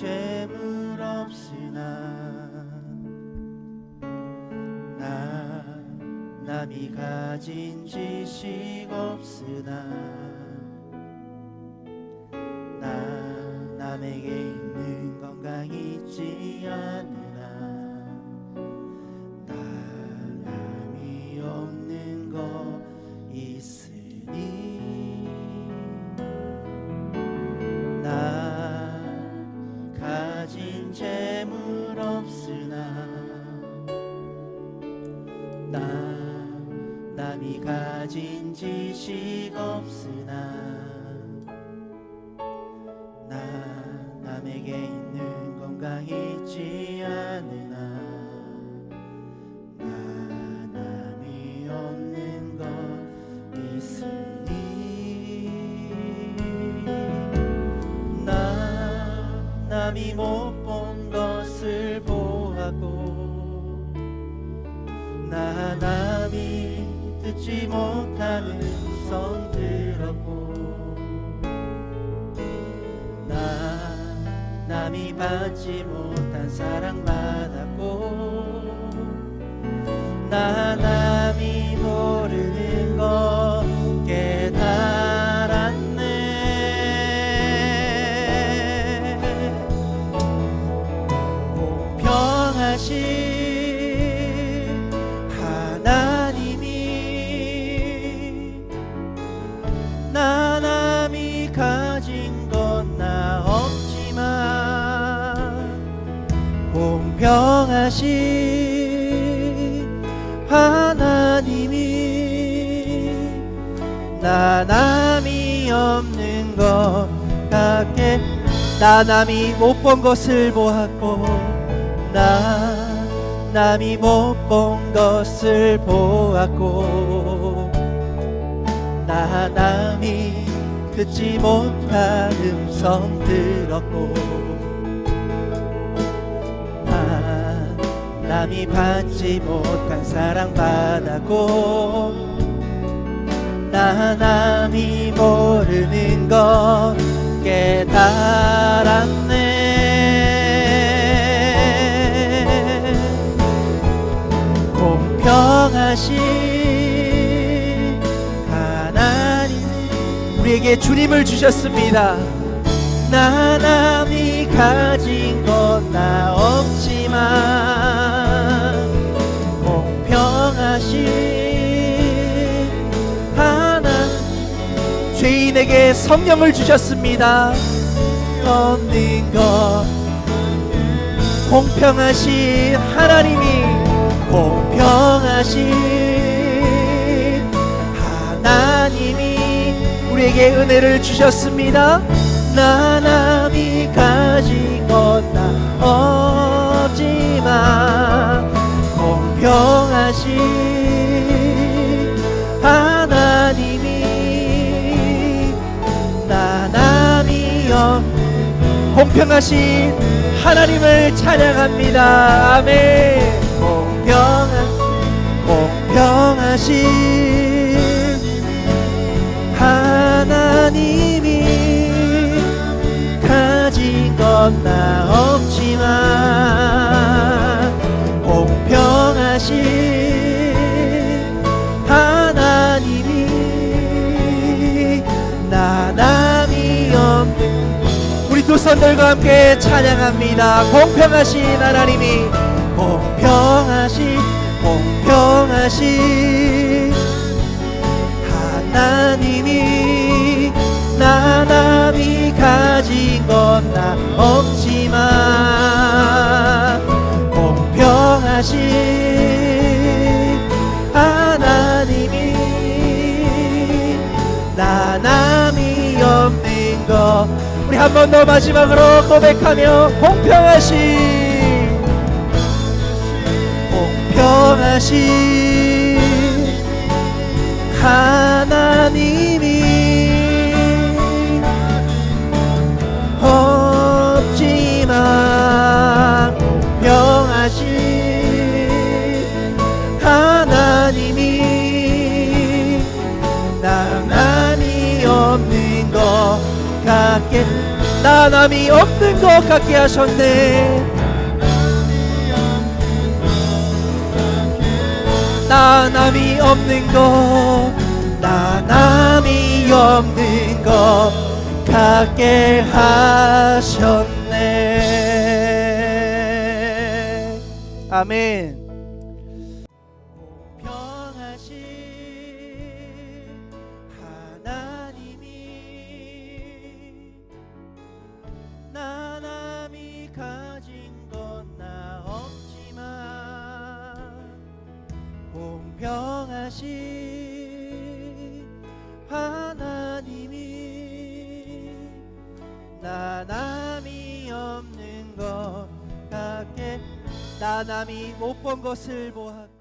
재물 없으나 나 남이 가진 지식 없으나 나 남에게 있는 건강 있지 않은 가진 지식 없으나 나 남에게 있는 건강 있지 않으나 나 남이 없는 것 있으니 나 남이 못 본 것을 보았고 나 남이 듣지 못하는 성 들었고 나 남이 받지 못한 사랑 받았고 나 남이 모르는 것 깨달았네. 공평하신 공평하신 하나님이 나 남이 없는 것 같게 나 남이 못 본 것을 보았고 나 남이 못 본 것을 보았고 나 남이 듣지 못한 음성 들었고 남이 받지 못한 사랑 받았고 나 남이 모르는 것 깨달았네. 공평하신 하나님. 우리에게 주님을 주셨습니다. 나 남이 가진 것 나 없지만 하나님 죄인에게 성령을 주셨습니다. 없는 것 공평하신 하나님이 공평하신 하나님이 우리에게 은혜를 주셨습니다. 나 남이 가진 것나 없지만 공평하신 공평하신 하나님을 찬양합니다. 아멘. 공평한 공평하신 하나님이 가진 것나 없지만 우리 두 손들과 함께 찬양합니다. 공평하신 하나님이 공평하신 공평하신. 하나님이 나 남이 가진 것나 없지만 한 번 더 마지막으로 고백하며 공평하신 공평하신 하나님이 없지만 공평하신 하나님이 나 남이 없는 것 같게 나 남이 없는 것 같게 하셨네. 나나 남이 없는 것 나 남이 없는 것 갖게 하셨네. 아멘 하나님이 나 남이 없는 것 같게 나 남이 못 본 것을 보았